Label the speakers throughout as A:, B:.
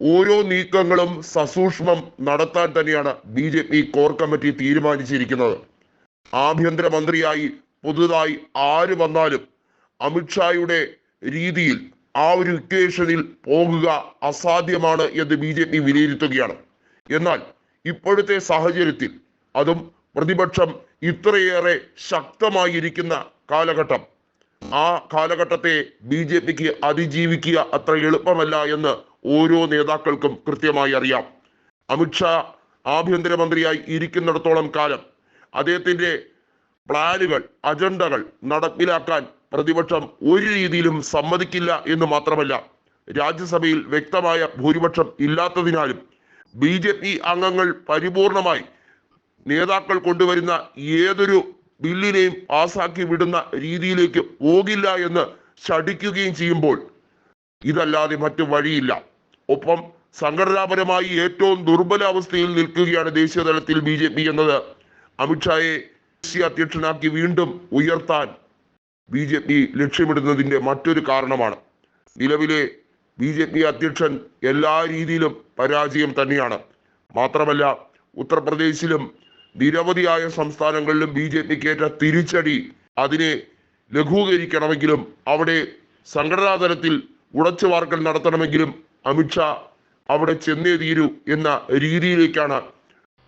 A: ഓരോ നീക്കങ്ങളും സസൂക്ഷ്മം നടത്താൻ തന്നെയാണ് B J P core committee തീരുമാനിച്ചിരിക്കുന്നത്. ആഭ്യന്തരമന്ത്രിയായി പുതുതായി ആര് വന്നാലും അമിത്ഷായുടെ രീതിയിൽ ആ ഒരു ഇക്വേഷനിൽ പോകുക അസാധ്യമാണ് എന്ന് ബി ജെ പി വിലയിരുത്തുകയാണ്. എന്നാൽ ഇപ്പോഴത്തെ സാഹചര്യത്തിൽ അതും പ്രതിപക്ഷം ഇത്രയേറെ ശക്തമായിരിക്കുന്ന കാലഘട്ടം. ആ കാലഘട്ടത്തെ ബി ജെ പിക്ക് അതിജീവിക്കുക അത്ര എളുപ്പമല്ല എന്ന് ഓരോ നേതാക്കൾക്കും കൃത്യമായി അറിയാം. അമിത്ഷാ ആഭ്യന്തരമന്ത്രിയായി ഇരിക്കുന്നിടത്തോളം കാലം അദ്ദേഹത്തിന്റെ പ്ലാനുകൾ അജണ്ടകൾ നടപ്പിലാക്കാൻ പ്രതിപക്ഷം ഒരു രീതിയിലും സമ്മതിക്കില്ല എന്ന് മാത്രമല്ല രാജ്യസഭയിൽ വ്യക്തമായ ഭൂരിപക്ഷം ഇല്ലാത്തതിനാലും ബി ജെ പി അംഗങ്ങൾ പരിപൂർണമായി നേതാക്കൾ കൊണ്ടുവരുന്ന ഏതൊരു ബില്ലിനെയും പാസാക്കി വിടുന്ന രീതിയിലേക്ക് പോകില്ല എന്ന് ശഠിക്കുകയും ചെയ്യുമ്പോൾ ഇതല്ലാതെ മറ്റു വഴിയില്ല. ഒപ്പം സംഘടനാപരമായി ഏറ്റവും ദുർബല അവസ്ഥയിൽ നിൽക്കുകയാണ് ദേശീയ തലത്തിൽ ബി ജെ പി എന്നത്. അമിത്ഷായെ ദേശീയ അധ്യക്ഷനാക്കി വീണ്ടും ഉയർത്താൻ ബി ജെ പി ലക്ഷ്യമിടുന്നതിന്റെ മറ്റൊരു കാരണമാണ്. നിലവിലെ ബി ജെ പി അധ്യക്ഷൻ എല്ലാ രീതിയിലും പരാജയം തന്നെയാണ്. മാത്രമല്ല ഉത്തർപ്രദേശിലും നിരവധിയായ സംസ്ഥാനങ്ങളിലും ബി ജെ പിക്ക് ഏറ്റ തിരിച്ചടി അതിനെ ലഘൂകരിക്കണമെങ്കിലും അവിടെ സംഘടനാ തലത്തിൽ ഉടച്ചു വാർക്കൽ നടത്തണമെങ്കിലും അമിത്ഷാ അവിടെ ചെന്നേ തീരൂ എന്ന രീതിയിലേക്കാണ്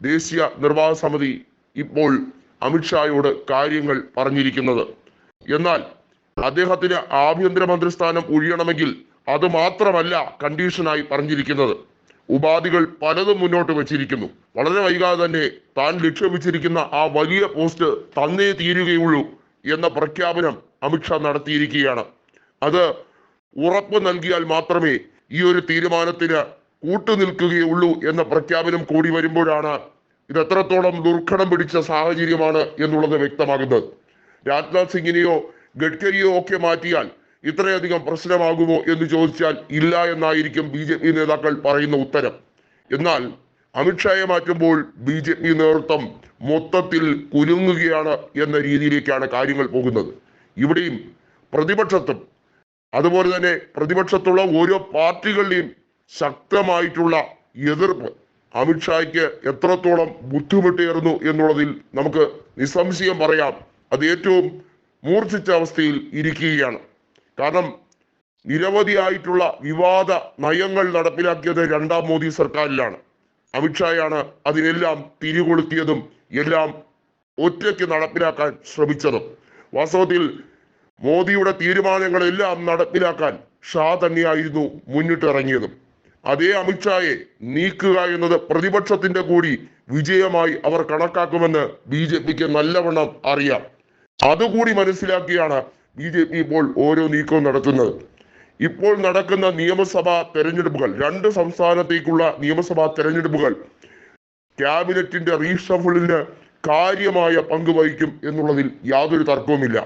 A: ദേശീയ നിർവാഹക സമിതി ഇപ്പോൾ അമിത്ഷായോട് കാര്യങ്ങൾ പറഞ്ഞിരിക്കുന്നത്. എന്നാൽ അദ്ദേഹത്തിന് ആഭ്യന്തരമന്ത്രി സ്ഥാനം ഒഴിയണമെങ്കിൽ അത് മാത്രമല്ല കണ്ടീഷനായി പറഞ്ഞിരിക്കുന്നത്. ഉപാധികൾ പലതും മുന്നോട്ട് വച്ചിരിക്കുന്നു. വളരെ വൈകാതെ തന്നെ താൻ ലക്ഷ്യം വെച്ചിരിക്കുന്ന ആ വലിയ പോസ്റ്റ് തന്നേ തീരുകയുള്ളൂ എന്ന പ്രഖ്യാപനം അമിത്ഷാ നടത്തിയിരിക്കുകയാണ്. അത് ഉറപ്പ് നൽകിയാൽ മാത്രമേ ഈ ഒരു തീരുമാനത്തിന് കൂട്ടുനിൽക്കുകയുള്ളൂ എന്ന പ്രഖ്യാപനം കൂടി വരുമ്പോഴാണ് ഇത് എത്രത്തോളം ദുർഘടം പിടിച്ച സാഹചര്യമാണ് എന്നുള്ളത് വ്യക്തമാകുന്നത്. രാജ്നാഥ് സിംഗിനെയോ ഗഡ്കരിയോ ഒക്കെ മാറ്റിയാൽ ഇത്രയധികം പ്രശ്നമാകുമോ എന്ന് ചോദിച്ചാൽ ഇല്ല എന്നായിരിക്കും ബി ജെ പി നേതാക്കൾ പറയുന്ന ഉത്തരം. എന്നാൽ അമിത്ഷായെ മാറ്റുമ്പോൾ ബി ജെ പി നേതൃത്വം മൊത്തത്തിൽ കുലുങ്ങുകയാണ് എന്ന രീതിയിലേക്കാണ് കാര്യങ്ങൾ പോകുന്നത്. ഇവിടെയും പ്രതിപക്ഷത്തും അതുപോലെ തന്നെ പ്രതിപക്ഷത്തുള്ള ഓരോ പാർട്ടികളുടെയും ശക്തമായിട്ടുള്ള എതിർപ്പ് അമിത്ഷായ്ക്ക് എത്രത്തോളം ബുദ്ധിമുട്ടേറുന്നു എന്നുള്ളതിൽ നമുക്ക് നിസ്സംശയം പറയാം. അത് ഏറ്റവും മൂർച്ഛിച്ച അവസ്ഥയിൽ ഇരിക്കുകയാണ്. കാരണം നിരവധിയായിട്ടുള്ള വിവാദ നയങ്ങൾ നടപ്പിലാക്കിയത് രണ്ടാം മോദി സർക്കാരിലാണ്. അമിത്ഷായാണ് അതിനെല്ലാം തിരികൊളുത്തിയതും എല്ലാം ഒറ്റയ്ക്ക് നടപ്പിലാക്കാൻ ശ്രമിച്ചതും. വാസ്തവത്തിൽ മോദിയുടെ തീരുമാനങ്ങളെല്ലാം നടപ്പിലാക്കാൻ ഷാ തന്നെയായിരുന്നു മുന്നിട്ടിറങ്ങിയതും അതേ അമിത്ഷായെ നീക്കുക എന്നത് പ്രതിപക്ഷത്തിന്റെ കൂടി വിജയമായി അവർ കണക്കാക്കുമെന്ന് ബി ജെ പിക്ക് നല്ലവണ്ണം അറിയാം. അതുകൂടി മനസ്സിലാക്കിയാണ് ബി ജെ പി ഇപ്പോൾ ഓരോ നീക്കവും നടത്തുന്നത്. ഇപ്പോൾ നടക്കുന്ന നിയമസഭാ തെരഞ്ഞെടുപ്പുകൾ രണ്ട് സംസ്ഥാനത്തേക്കുള്ള നിയമസഭാ തെരഞ്ഞെടുപ്പുകൾ ക്യാബിനറ്റിന്റെ റീഷഫിളിന് കാര്യമായ പങ്ക് വഹിക്കും എന്നുള്ളതിൽ യാതൊരു തർക്കവുമില്ല.